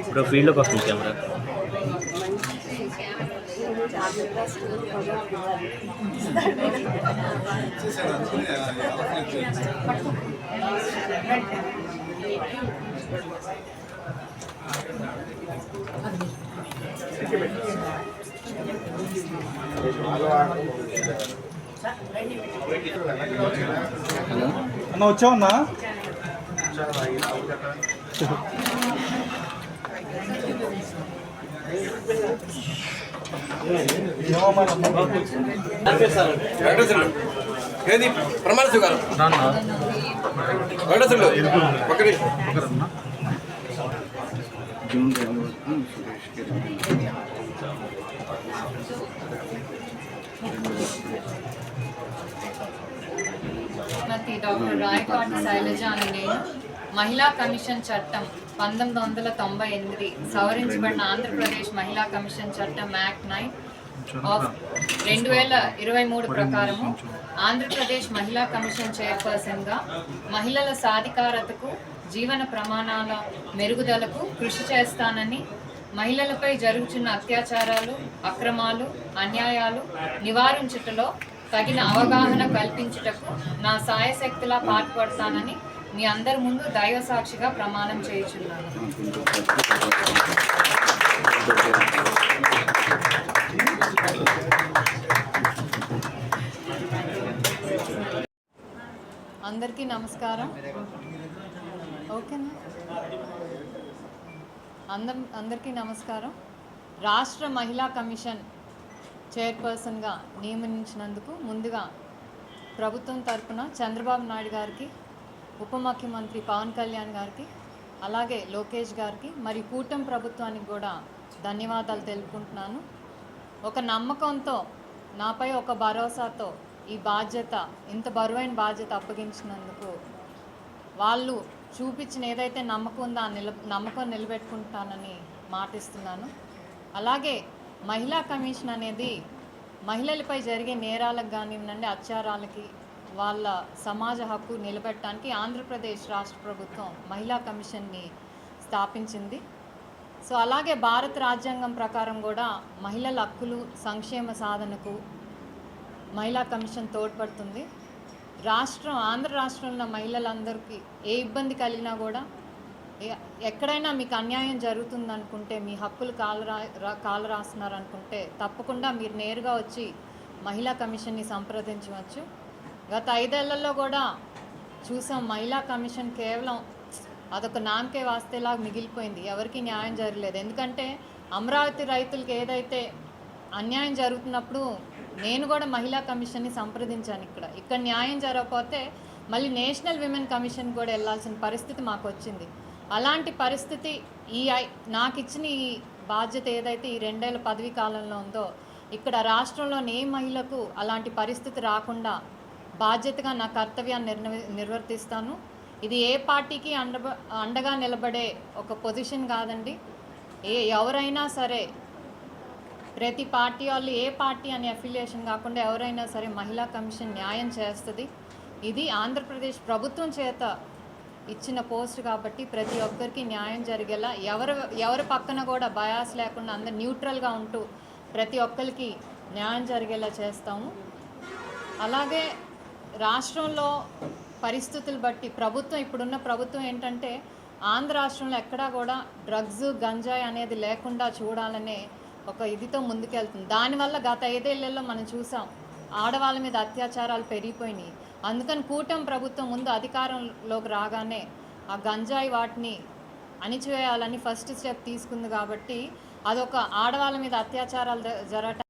ఇప్పుడు ఫీల్డ్లోకి వస్తుంది కెమెరా అన్న వచ్చావన్నా? వెంకటేశ్వరులు ఏది ప్రమాణ స్వీకారం వెంకటేశ్వరులు ఒక నిమిషం శ్రీమతి డాక్టర్ రాయపాటి శైలజ అని నేను మహిళా కమిషన్ చట్టం పంతొమ్మిది వందల తొంభై ఎనిమిది సవరించబడిన ఆంధ్రప్రదేశ్ మహిళా కమిషన్ చట్టం యాక్ట్ నైన్ ఆఫ్ రెండు వేల ఇరవై మూడు ప్రకారము ఆంధ్రప్రదేశ్ మహిళా కమిషన్ చైర్పర్సన్గా మహిళల సాధికారతకు జీవన ప్రమాణాల మెరుగుదలకు కృషి చేస్తానని మహిళలపై జరుగుతున్న అత్యాచారాలు అక్రమాలు అన్యాయాలు నివారించుటలో తగిన అవగాహన కల్పించుటకు నా సాయశక్తిలా పాటుపడతానని మీ అందరి ముందు దైవ సాక్షిగా ప్రమాణం చేయుచున్నాను. అందరికీ నమస్కారం. ఓకేనా? అందం అందరికీ నమస్కారం. రాష్ట్ర మహిళా కమిషన్ చైర్పర్సన్గా నియమించినందుకు ముందుగా ప్రభుత్వం తరఫున చంద్రబాబు నాయుడు గారికి ఉప ముఖ్యమంత్రి పవన్ కళ్యాణ్ గారికి అలాగే లోకేష్ గారికి మరియు కూటమి ప్రభుత్వానికి కూడా ధన్యవాదాలు తెలుపుకుంటున్నాను. ఒక నమ్మకంతో నాపై ఒక భరోసాతో ఈ బాధ్యత ఇంత బరువైన బాధ్యత అప్పగించినందుకు వాళ్ళు చూపించిన ఏదైతే నమ్మకం ఉందో ఆ నిల నమ్మకం నిలబెట్టుకుంటానని మాటిస్తున్నాను. అలాగే మహిళా కమిషన్ అనేది మహిళలపై జరిగే నేరాలకు కానివ్వండి అత్యాచారాలకి వాళ్ళ సమాజ హక్కు నిలబెట్టడానికి ఆంధ్రప్రదేశ్ రాష్ట్ర ప్రభుత్వం మహిళా కమిషన్ని స్థాపించింది. సో అలాగే భారత రాజ్యాంగం ప్రకారం కూడా మహిళల హక్కులు సంక్షేమ సాధనకు మహిళా కమిషన్ తోడ్పడుతుంది. రాష్ట్రం ఆంధ్ర రాష్ట్రంలో మహిళలందరికీ ఏ ఇబ్బంది కలిగినా కూడా ఎక్కడైనా మీకు అన్యాయం జరుగుతుందనుకుంటే మీ హక్కులు కాలు రా కాలు అనుకుంటే తప్పకుండా మీరు నేరుగా వచ్చి మహిళా కమిషన్ని సంప్రదించవచ్చు. గత ఐదేళ్ళలో కూడా చూసాం మహిళా కమిషన్ కేవలం అదొక నామకే వాస్తేలా మిగిలిపోయింది. ఎవరికి న్యాయం జరగలేదు. ఎందుకంటే అమరావతి రైతులకి ఏదైతే అన్యాయం జరుగుతున్నప్పుడు నేను కూడా మహిళా కమిషన్ని సంప్రదించాను ఇక్కడ. ఇక్కడ న్యాయం జరగకపోతే మళ్ళీ నేషనల్ విమెన్ కమిషన్ కూడా వెళ్ళాల్సిన పరిస్థితి మాకు వచ్చింది అలాంటి పరిస్థితి ఈ ఐ- నాకు ఇచ్చిన ఈ బాధ్యత ఏదైతే ఈ రెండేళ్ళ పదవీ కాలంలో ఉందో ఇక్కడ రాష్ట్రంలోని ఏ మహిళకు అలాంటి పరిస్థితి రాకుండా బాధ్యతగా నా కర్తవ్యాన్ని నిర్వ నిర్వర్తిస్తాను. ఇది ఏ పార్టీకి అండ అండగా నిలబడే ఒక పొజిషన్ కాదండి. ఏ ఎవరైనా సరే ప్రతి పార్టీ వాళ్ళు ఏ పార్టీ అనే అఫిలియేషన్ కాకుండా ఎవరైనా సరే మహిళా కమిషన్ న్యాయం చేస్తుంది. ఇది ఆంధ్రప్రదేశ్ ప్రభుత్వం చేత ఇచ్చిన పోస్ట్ కాబట్టి ప్రతి ఒక్కరికి న్యాయం జరిగేలా ఎవరు ఎవరి పక్కన కూడా బయాస్ లేకుండా అందరు న్యూట్రల్గా ఉంటూ ప్రతి ఒక్కరికి న్యాయం జరిగేలా చేస్తాము. అలాగే రాష్ట్రంలో పరిస్థితులు బట్టి ప్రభుత్వం ఇప్పుడున్న ప్రభుత్వం ఏంటంటే ఆంధ్ర రాష్ట్రంలో ఎక్కడా కూడా డ్రగ్స్ గంజాయి అనేది లేకుండా చూడాలనే ఒక ఇదితో ముందుకెళ్తుంది. దానివల్ల గత ఐదేళ్ళలో మనం చూసాం ఆడవాళ్ళ మీద అత్యాచారాలు పెరిగిపోయినాయి. అందుకని కూటమి ప్రభుత్వం ముందు అధికారంలోకి రాగానే ఆ గంజాయి వాటిని అణిచివేయాలని ఫస్ట్ స్టెప్ తీసుకుంది కాబట్టి అదొక ఆడవాళ్ళ మీద అత్యాచారాలు జరగటం